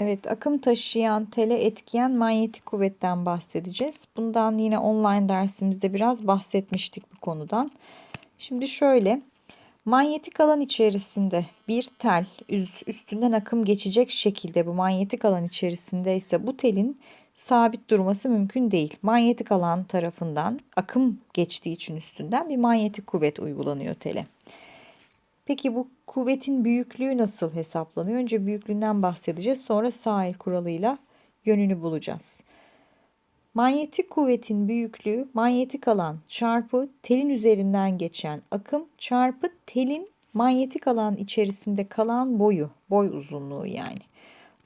Evet, akım taşıyan, tele etkiyen manyetik kuvvetten bahsedeceğiz. Bundan yine online dersimizde biraz bahsetmiştik bu konudan. Şimdi şöyle, manyetik alan içerisinde bir tel üstünden akım geçecek şekilde bu manyetik alan içerisinde ise bu telin sabit durması mümkün değil. Manyetik alan tarafından akım geçtiği için üstünden bir manyetik kuvvet uygulanıyor tele. Peki bu kuvvetin büyüklüğü nasıl hesaplanıyor? Önce büyüklüğünden bahsedeceğiz. Sonra sahil kuralıyla yönünü bulacağız. Manyetik kuvvetin büyüklüğü manyetik alan çarpı telin üzerinden geçen akım çarpı telin manyetik alan içerisinde kalan boyu, boy uzunluğu yani.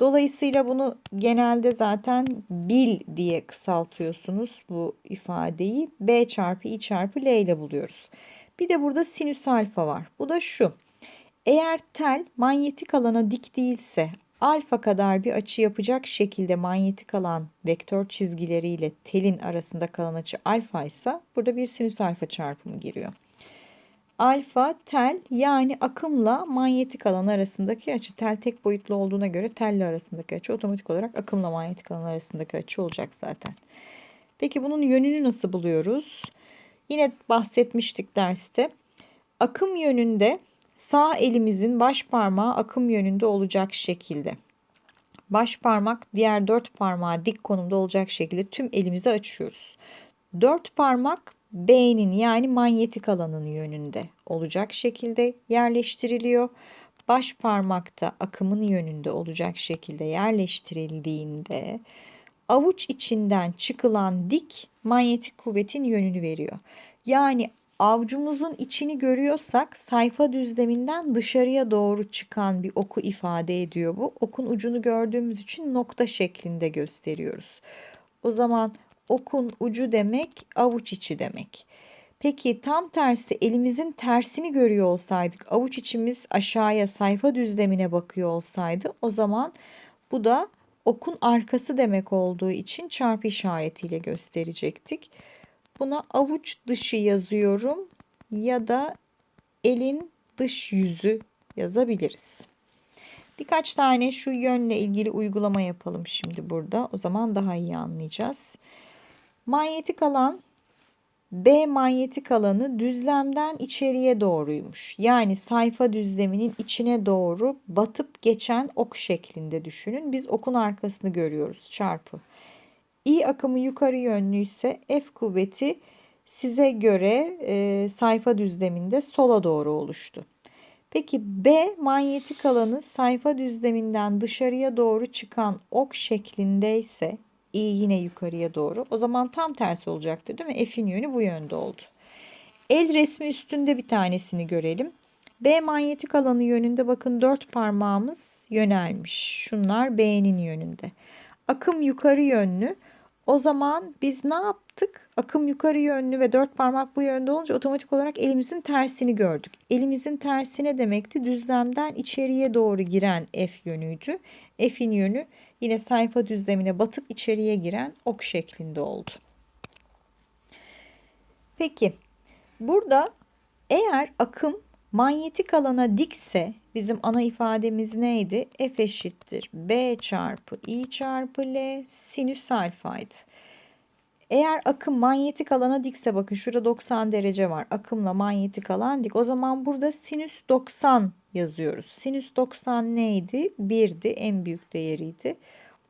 Dolayısıyla bunu genelde zaten bil diye kısaltıyorsunuz bu ifadeyi. B çarpı I çarpı L ile buluyoruz. Bir de burada sinüs alfa var. Bu da şu. Eğer tel manyetik alana dik değilse alfa kadar bir açı yapacak şekilde manyetik alan vektör çizgileriyle telin arasında kalan açı alfa ise burada bir sinüs alfa çarpımı giriyor. Alfa tel yani akımla manyetik alan arasındaki açı. Tel tek boyutlu olduğuna göre telle arasındaki açı otomatik olarak akımla manyetik alan arasındaki açı olacak zaten. Peki bunun yönünü nasıl buluyoruz? Yine bahsetmiştik derste. Akım yönünde sağ elimizin baş parmağı akım yönünde olacak şekilde. Baş parmak diğer dört parmağı dik konumda olacak şekilde tüm elimizi açıyoruz. Dört parmak B'nin yani manyetik alanın yönünde olacak şekilde yerleştiriliyor. Baş parmakta akımın yönünde olacak şekilde yerleştirildiğinde avuç içinden çıkılan dik manyetik kuvvetin yönünü veriyor. Yani avucumuzun içini görüyorsak sayfa düzleminden dışarıya doğru çıkan bir oku ifade ediyor bu. Okun ucunu gördüğümüz için nokta şeklinde gösteriyoruz. O zaman okun ucu demek avuç içi demek. Peki tam tersi elimizin tersini görüyor olsaydık avuç içimiz aşağıya sayfa düzlemine bakıyor olsaydı o zaman bu da okun arkası demek olduğu için çarpı işaretiyle gösterecektik. Buna avuç dışı yazıyorum ya da elin dış yüzü yazabiliriz. Birkaç tane şu yönle ilgili uygulama yapalım şimdi burada. O zaman daha iyi anlayacağız. Manyetik alan B manyetik alanı düzlemden içeriye doğruymuş. Yani sayfa düzleminin içine doğru batıp geçen ok şeklinde düşünün. Biz okun arkasını görüyoruz çarpı. I akımı yukarı yönlü ise F kuvveti size göre e, sayfa düzleminde sola doğru oluştu. Peki B manyetik alanı sayfa düzleminden dışarıya doğru çıkan ok şeklindeyse i yine yukarıya doğru. O zaman tam tersi olacaktır değil mi? F'in yönü bu yönde oldu. El resmi üstünde bir tanesini görelim. B manyetik alanı yönünde bakın dört parmağımız yönelmiş. Şunlar B'nin yönünde. Akım yukarı yönlü. O zaman biz ne yaptık? Akım yukarı yönlü ve dört parmak bu yönde olunca otomatik olarak elimizin tersini gördük. Elimizin tersi ne demekti? Düzlemden içeriye doğru giren F yönüydü. F'in yönü yine sayfa düzlemine batıp içeriye giren ok şeklinde oldu. Peki burada eğer akım manyetik alana dikse bizim ana ifademiz neydi? F eşittir B çarpı I çarpı L sinüs alfaydı. Eğer akım manyetik alana dikse bakın şurada 90 derece var. Akımla manyetik alan dik. O zaman burada sinüs 90 yazıyoruz. Sinüs 90 neydi? 1'di. En büyük değeriydi.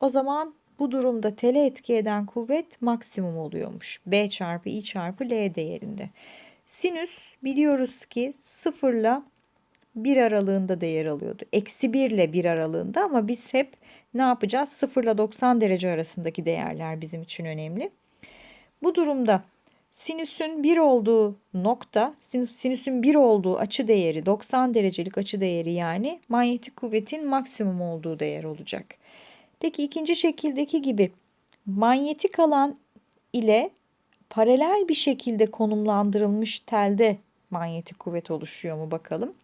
O zaman bu durumda tele etki eden kuvvet maksimum oluyormuş. B çarpı I çarpı L değerinde. Sinüs biliyoruz ki 0 ile 1 aralığında değer alıyordu. Eksi 1 ile 1 aralığında ama biz hep ne yapacağız? 0 ile 90 derece arasındaki değerler bizim için önemli. Bu durumda sinüsün 1 olduğu nokta, sinüsün 1 olduğu açı değeri 90 derecelik açı değeri yani manyetik kuvvetin maksimum olduğu değer olacak. Peki ikinci şekildeki gibi manyetik alan ile paralel bir şekilde konumlandırılmış telde manyetik kuvvet oluşuyor mu bakalım.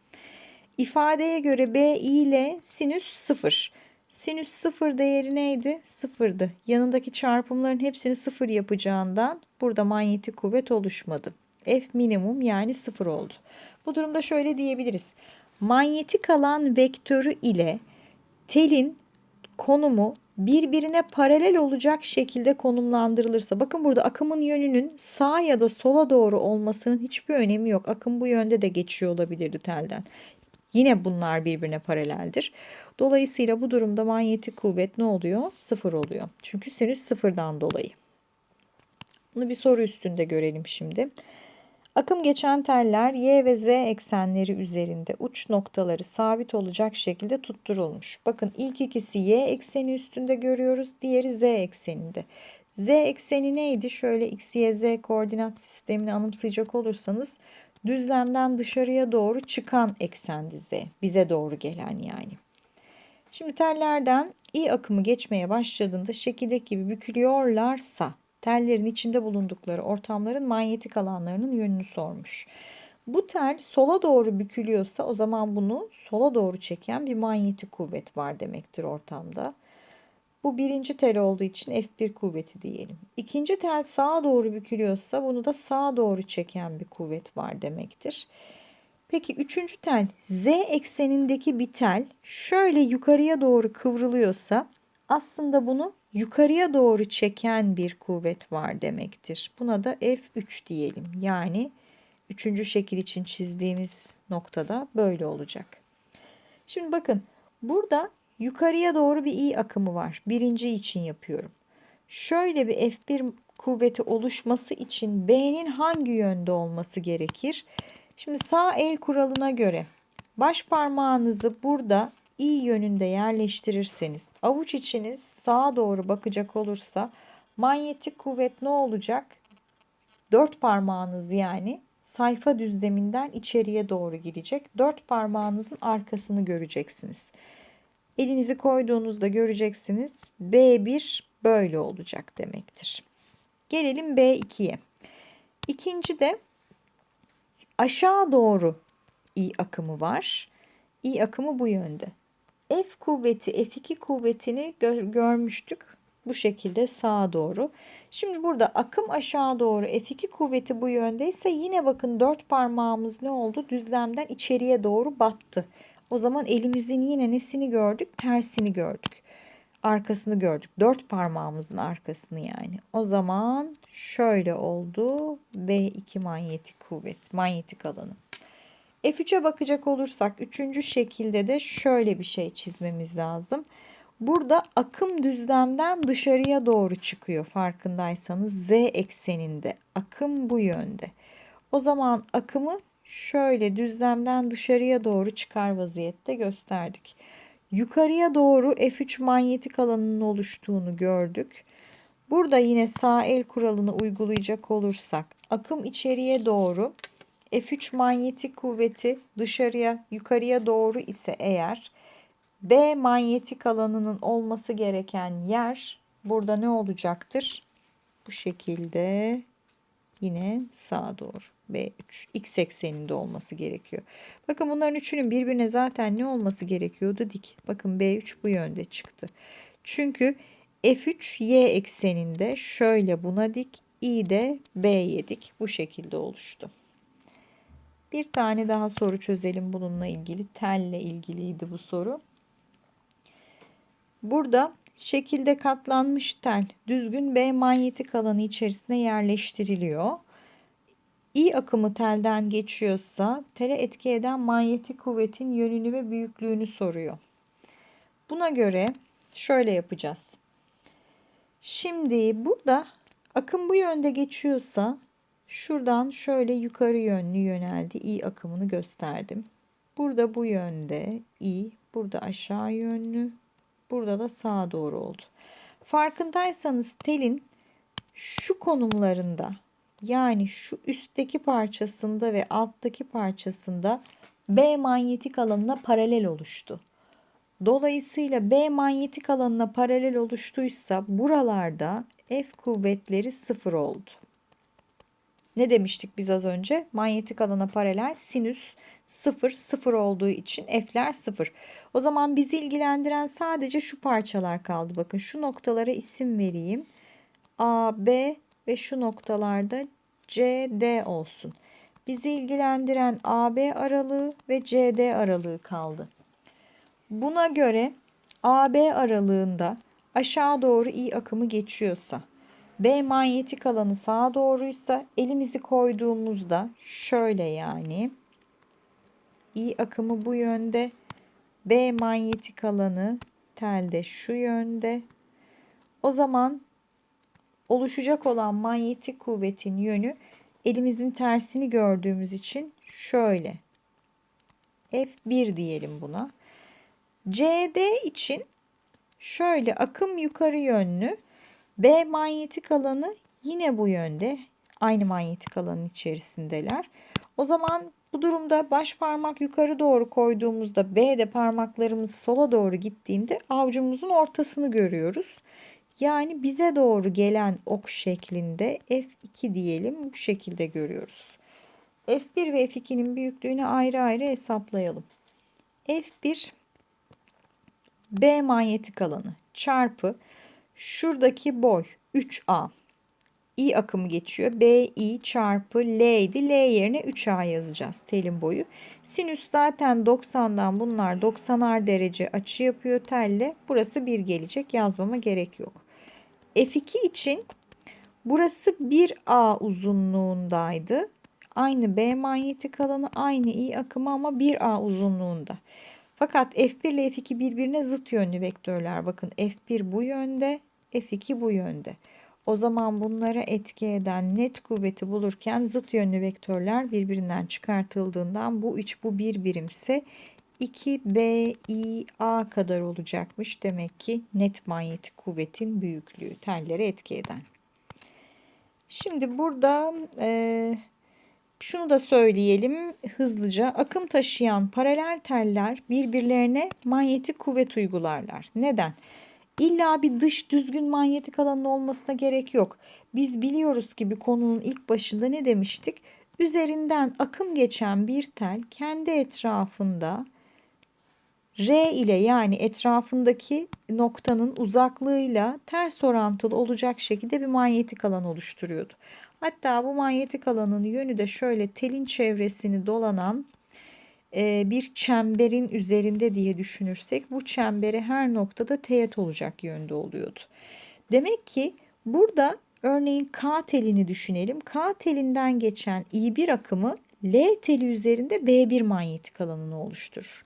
İfadeye göre B ile sinüs 0. Sinüs 0 değeri neydi? 0'dı. Yanındaki çarpımların hepsini 0 yapacağından burada manyetik kuvvet oluşmadı. F minimum yani 0 oldu. Bu durumda şöyle diyebiliriz. Manyetik alan vektörü ile telin konumu birbirine paralel olacak şekilde konumlandırılırsa bakın burada akımın yönünün sağa ya da sola doğru olmasının hiçbir önemi yok. Akım bu yönde de geçiyor olabilirdi telden. Yine bunlar birbirine paraleldir. Dolayısıyla bu durumda manyetik kuvvet ne oluyor? Sıfır oluyor. Çünkü sinüs sıfırdan dolayı. Bunu bir soru üstünde görelim şimdi. Akım geçen teller y ve z eksenleri üzerinde uç noktaları sabit olacak şekilde tutturulmuş. Bakın ilk ikisi y ekseni üstünde görüyoruz. Diğeri z ekseninde. Z ekseni neydi? Şöyle x, y, z koordinat sistemini anımsayacak olursanız düzlemden dışarıya doğru çıkan eksendi z. Bize doğru gelen yani. Şimdi tellerden i akımı geçmeye başladığında şekildeki gibi bükülüyorlarsa tellerin içinde bulundukları ortamların manyetik alanlarının yönünü sormuş. Bu tel sola doğru bükülüyorsa o zaman bunu sola doğru çeken bir manyetik kuvvet var demektir ortamda. Bu birinci tel olduğu için F1 kuvveti diyelim. İkinci tel sağa doğru bükülüyorsa bunu da sağa doğru çeken bir kuvvet var demektir. Peki üçüncü tel Z eksenindeki bir tel şöyle yukarıya doğru kıvrılıyorsa aslında bunu yukarıya doğru çeken bir kuvvet var demektir. Buna da F3 diyelim. Yani üçüncü şekil için çizdiğimiz noktada böyle olacak. Şimdi bakın burada yukarıya doğru bir i akımı var. Birinci için yapıyorum. Şöyle bir F1 kuvveti oluşması için B'nin hangi yönde olması gerekir? Şimdi sağ el kuralına göre baş parmağınızı burada i yönünde yerleştirirseniz avuç içiniz sağa doğru bakacak olursa manyetik kuvvet ne olacak? Dört parmağınız yani sayfa düzleminden içeriye doğru gidecek. Dört parmağınızın arkasını göreceksiniz. Elinizi koyduğunuzda göreceksiniz. B1 böyle olacak demektir. Gelelim B2'ye. İkinci de aşağı doğru i akımı var. i akımı bu yönde. F kuvveti, F2 kuvvetini gör, görmüştük. Bu şekilde sağa doğru. Şimdi burada akım aşağı doğru F2 kuvveti bu yöndeyse yine bakın dört parmağımız ne oldu? Düzlemden içeriye doğru battı. O zaman elimizin yine nesini gördük? Tersini gördük. Arkasını gördük. Dört parmağımızın arkasını yani. O zaman şöyle oldu. B2 manyetik kuvvet, manyetik alanı. F3'e bakacak olursak üçüncü şekilde de şöyle bir şey çizmemiz lazım. Burada akım düzlemden dışarıya doğru çıkıyor farkındaysanız z ekseninde. Akım bu yönde. O zaman akımı şöyle düzlemden dışarıya doğru çıkar vaziyette gösterdik. Yukarıya doğru F3 manyetik alanının oluştuğunu gördük. Burada yine sağ el kuralını uygulayacak olursak akım içeriye doğru F3 manyetik kuvveti dışarıya yukarıya doğru ise eğer B manyetik alanının olması gereken yer burada ne olacaktır? Bu şekilde yine sağa doğru B3 x ekseninde olması gerekiyor. Bakın bunların üçünün birbirine zaten ne olması gerekiyordu? Dik. Bakın B3 bu yönde çıktı. Çünkü F3 y ekseninde şöyle buna dik, i de B'ye dik. Bu şekilde oluştu. Bir tane daha soru çözelim bununla ilgili. Telle ilgiliydi bu soru. Burada şekilde katlanmış tel düzgün B manyetik alanı içerisine yerleştiriliyor. İ akımı telden geçiyorsa tele etki eden manyetik kuvvetin yönünü ve büyüklüğünü soruyor. Buna göre şöyle yapacağız. Şimdi burada akım bu yönde geçiyorsa şuradan şöyle yukarı yönlü yöneldi. İ akımını gösterdim. Burada bu yönde i, burada aşağı yönlü, Burada da sağa doğru oldu. Farkındaysanız telin şu konumlarında yani şu üstteki parçasında ve alttaki parçasında B manyetik alanına paralel oluştu. Dolayısıyla B manyetik alanına paralel oluştuysa buralarda F kuvvetleri sıfır oldu. Ne demiştik biz az önce? Manyetik alana paralel sinüs 0 0 olduğu için F'ler 0. O zaman bizi ilgilendiren sadece şu parçalar kaldı. Bakın şu noktalara isim vereyim. A, B ve şu noktalarda C, D olsun. Bizi ilgilendiren AB aralığı ve CD aralığı kaldı. Buna göre AB aralığında aşağı doğru i akımı geçiyorsa, B manyetik alanı sağa doğruysa elimizi koyduğumuzda şöyle yani i akımı bu yönde, B manyetik alanı telde şu yönde. O zaman oluşacak olan manyetik kuvvetin yönü elimizin tersini gördüğümüz için şöyle. F1 diyelim buna. CD için şöyle akım yukarı yönlü. B manyetik alanı yine bu yönde. Aynı manyetik alanın içerisindeler. O zaman bu durumda baş parmak yukarı doğru koyduğumuzda B'de parmaklarımız sola doğru gittiğinde avucumuzun ortasını görüyoruz. Yani bize doğru gelen ok şeklinde F2 diyelim bu şekilde görüyoruz. F1 ve F2'nin büyüklüğünü ayrı ayrı hesaplayalım. F1 B manyetik alanı çarpı şuradaki boy 3A. I akımı geçiyor. BI çarpı L idi. L yerine 3A yazacağız telin boyu. Sinüs zaten 90'dan bunlar 90'ar derece açı yapıyor telle. Burası 1 gelecek. Yazmama gerek yok. F2 için burası 1A uzunluğundaydı. Aynı B manyetik alanı aynı I akımı ama 1A uzunluğunda. Fakat F1 ile F2 birbirine zıt yönlü vektörler. Bakın F1 bu yönde, F2 bu yönde. O zaman bunlara etki eden net kuvveti bulurken zıt yönlü vektörler birbirinden çıkartıldığından bu 3 bu 1 birimse 2BIA kadar olacakmış. Demek ki net manyetik kuvvetin büyüklüğü tellere etki eden. Şimdi burada e, şunu da söyleyelim hızlıca. Akım taşıyan paralel teller birbirlerine manyetik kuvvet uygularlar. Neden? İlla bir dış düzgün manyetik alanın olmasına gerek yok. Biz biliyoruz ki bir konunun ilk başında ne demiştik? Üzerinden akım geçen bir tel kendi etrafında R ile yani etrafındaki noktanın uzaklığıyla ters orantılı olacak şekilde bir manyetik alan oluşturuyordu. Hatta bu manyetik alanın yönü de şöyle telin çevresini dolanan bir çemberin üzerinde diye düşünürsek bu çembere her noktada teğet olacak yönde oluyordu. Demek ki burada örneğin K telini düşünelim. K telinden geçen I1 akımı L teli üzerinde B1 manyetik alanını oluşturur.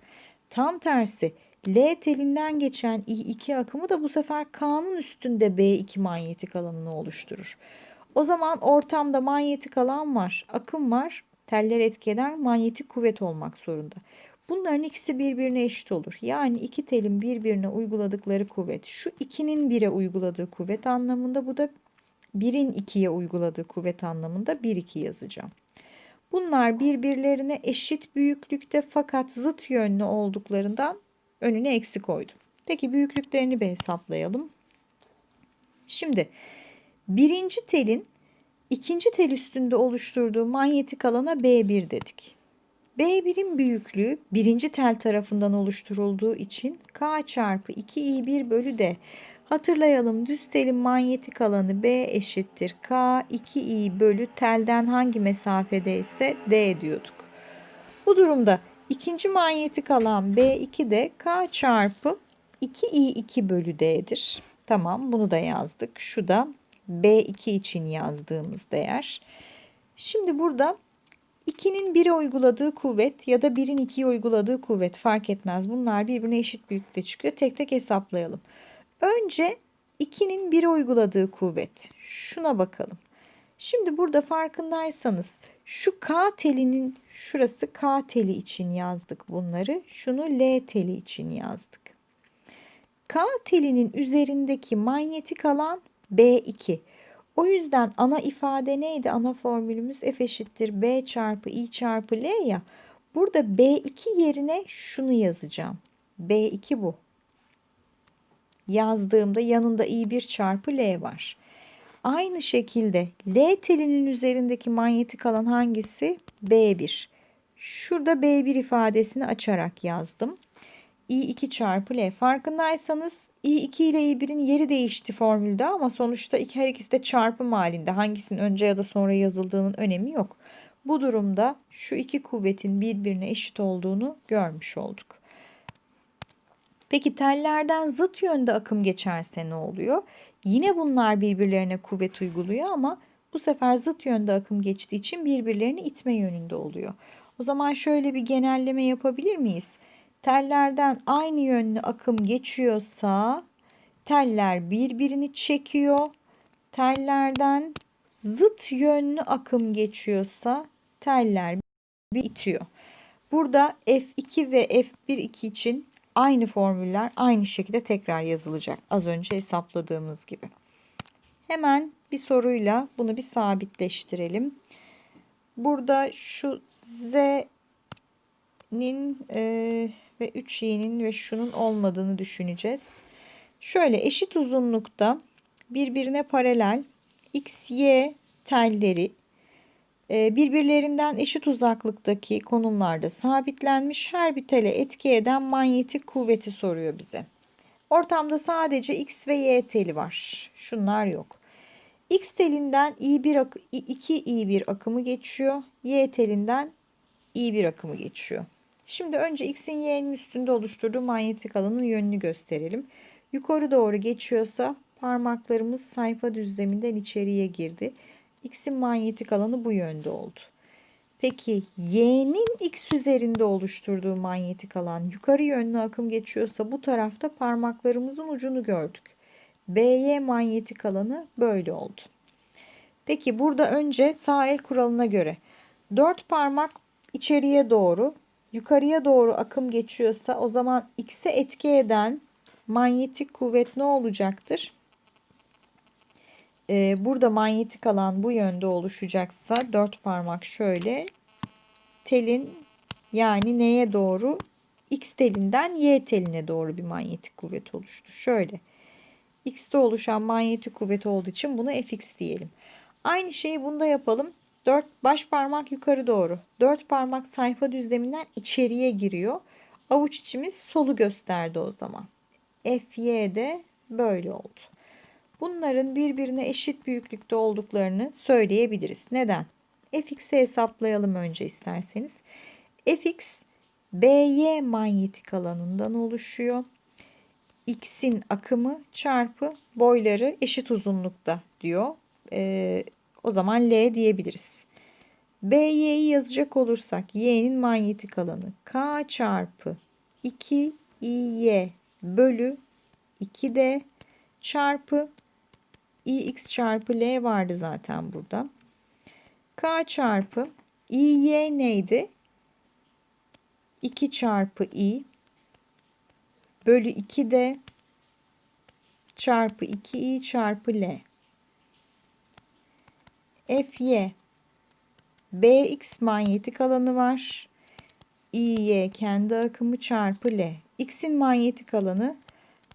Tam tersi L telinden geçen I2 akımı da bu sefer K'nın üstünde B2 manyetik alanını oluşturur. O zaman ortamda manyetik alan var, akım var. Teller etki manyetik kuvvet olmak zorunda. Bunların ikisi birbirine eşit olur. Yani iki telin birbirine uyguladıkları kuvvet. Şu 2'nin 1'e uyguladığı kuvvet anlamında bu da 1'in 2'ye uyguladığı kuvvet anlamında 1-2 yazacağım. Bunlar birbirlerine eşit büyüklükte fakat zıt yönlü olduklarından önüne eksi koydum. Peki büyüklüklerini bir hesaplayalım. Şimdi birinci telin ikinci tel üstünde oluşturduğu manyetik alana B1 dedik. B1'in büyüklüğü birinci tel tarafından oluşturulduğu için K çarpı 2i1 bölü D. Hatırlayalım düz telin manyetik alanı B eşittir K 2i bölü telden hangi mesafede ise D diyorduk. Bu durumda ikinci manyetik alan B2 de K çarpı 2i2 bölü D'dir. Tamam bunu da yazdık. Şu da B2 için yazdığımız değer. Şimdi burada 2'nin 1'e uyguladığı kuvvet ya da 1'in 2'ye uyguladığı kuvvet fark etmez. Bunlar birbirine eşit büyüklükte çıkıyor. Tek tek hesaplayalım. Önce 2'nin 1'e uyguladığı kuvvet. Şuna bakalım. Şimdi burada farkındaysanız şu K telinin şurası K teli için yazdık bunları. Şunu L teli için yazdık. K telinin üzerindeki manyetik alan B2. O yüzden ana ifade neydi? Ana formülümüz F eşittir B çarpı I çarpı L ya. Burada B2 yerine şunu yazacağım. B2 bu. Yazdığımda yanında I1 çarpı L var. Aynı şekilde L telinin üzerindeki manyetik alan hangisi? B1. Şurada B1 ifadesini açarak yazdım. I2 çarpı L. Farkındaysanız I2 ile I1'in yeri değişti formülde ama sonuçta her ikisi de çarpım halinde. Hangisinin önce ya da sonra yazıldığının önemi yok. Bu durumda şu iki kuvvetin birbirine eşit olduğunu görmüş olduk. Peki tellerden zıt yönde akım geçerse ne oluyor? Yine bunlar birbirlerine kuvvet uyguluyor ama bu sefer zıt yönde akım geçtiği için birbirlerini itme yönünde oluyor. O zaman şöyle bir genelleme yapabilir miyiz? Tellerden aynı yönlü akım geçiyorsa teller birbirini çekiyor. Tellerden zıt yönlü akım geçiyorsa teller bir itiyor. Burada F2 ve F1-2 için aynı formüller aynı şekilde tekrar yazılacak. Az önce hesapladığımız gibi. Hemen bir soruyla bunu bir sabitleştirelim. Burada şu Z'nin e, ve 3y'nin ve şunun olmadığını düşüneceğiz. Şöyle eşit uzunlukta birbirine paralel x, y telleri e, birbirlerinden eşit uzaklıktaki konumlarda sabitlenmiş her bir tele etki eden manyetik kuvveti soruyor bize. Ortamda sadece x ve y teli var. Şunlar yok. X telinden i1 akı, 2 i1 akımı geçiyor. Y telinden i1 akımı geçiyor. Şimdi önce x'in y'nin üstünde oluşturduğu manyetik alanın yönünü gösterelim. Yukarı doğru geçiyorsa parmaklarımız sayfa düzleminden içeriye girdi. X'in manyetik alanı bu yönde oldu. Peki y'nin x üzerinde oluşturduğu manyetik alan yukarı yönlü akım geçiyorsa bu tarafta parmaklarımızın ucunu gördük. BY manyetik alanı böyle oldu. Peki burada önce sağ el kuralına göre 4 parmak içeriye doğru yukarıya doğru akım geçiyorsa o zaman x'e etki eden manyetik kuvvet ne olacaktır? Ee, burada manyetik alan bu yönde oluşacaksa dört parmak şöyle telin yani neye doğru? X telinden Y teline doğru bir manyetik kuvvet oluştu. Şöyle. X'te oluşan manyetik kuvvet olduğu için bunu Fx diyelim. Aynı şeyi bunda yapalım. 4 baş parmak yukarı doğru. 4 parmak sayfa düzleminden içeriye giriyor. Avuç içimiz solu gösterdi o zaman. Fy de böyle oldu. Bunların birbirine eşit büyüklükte olduklarını söyleyebiliriz. Neden? Fx'i hesaplayalım önce isterseniz. Fx BY manyetik alanından oluşuyor. X'in akımı çarpı boyları eşit uzunlukta diyor. Ee, o zaman L diyebiliriz. BY'yi yazacak olursak Y'nin manyetik alanı K çarpı 2 İY bölü 2D çarpı ix çarpı l vardı zaten burada. k çarpı iy neydi? 2 çarpı i bölü 2 de çarpı 2i çarpı l. Fy Bx manyetik alanı var. İy kendi akımı çarpı L. X'in manyetik alanı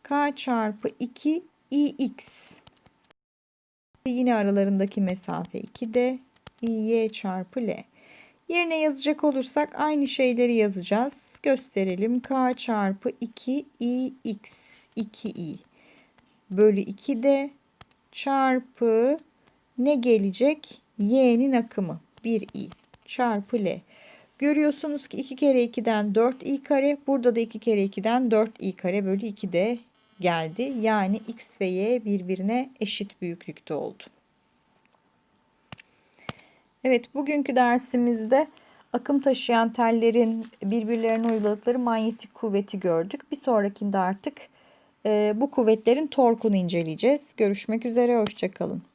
K çarpı 2 İx. Yine aralarındaki mesafe 2D y çarpı L. Yerine yazacak olursak aynı şeyleri yazacağız. Gösterelim. K çarpı 2 ix 2i bölü 2D çarpı ne gelecek? Y'nin akımı 1i çarpı L. Görüyorsunuz ki 2 kere 2'den 4i kare. Burada da 2 kere 2'den 4i kare bölü 2D geldi. Yani x ve y birbirine eşit büyüklükte oldu. Evet bugünkü dersimizde akım taşıyan tellerin birbirlerine uyguladıkları manyetik kuvveti gördük. Bir sonrakinde artık e, bu kuvvetlerin torkunu inceleyeceğiz. Görüşmek üzere, hoşçakalın.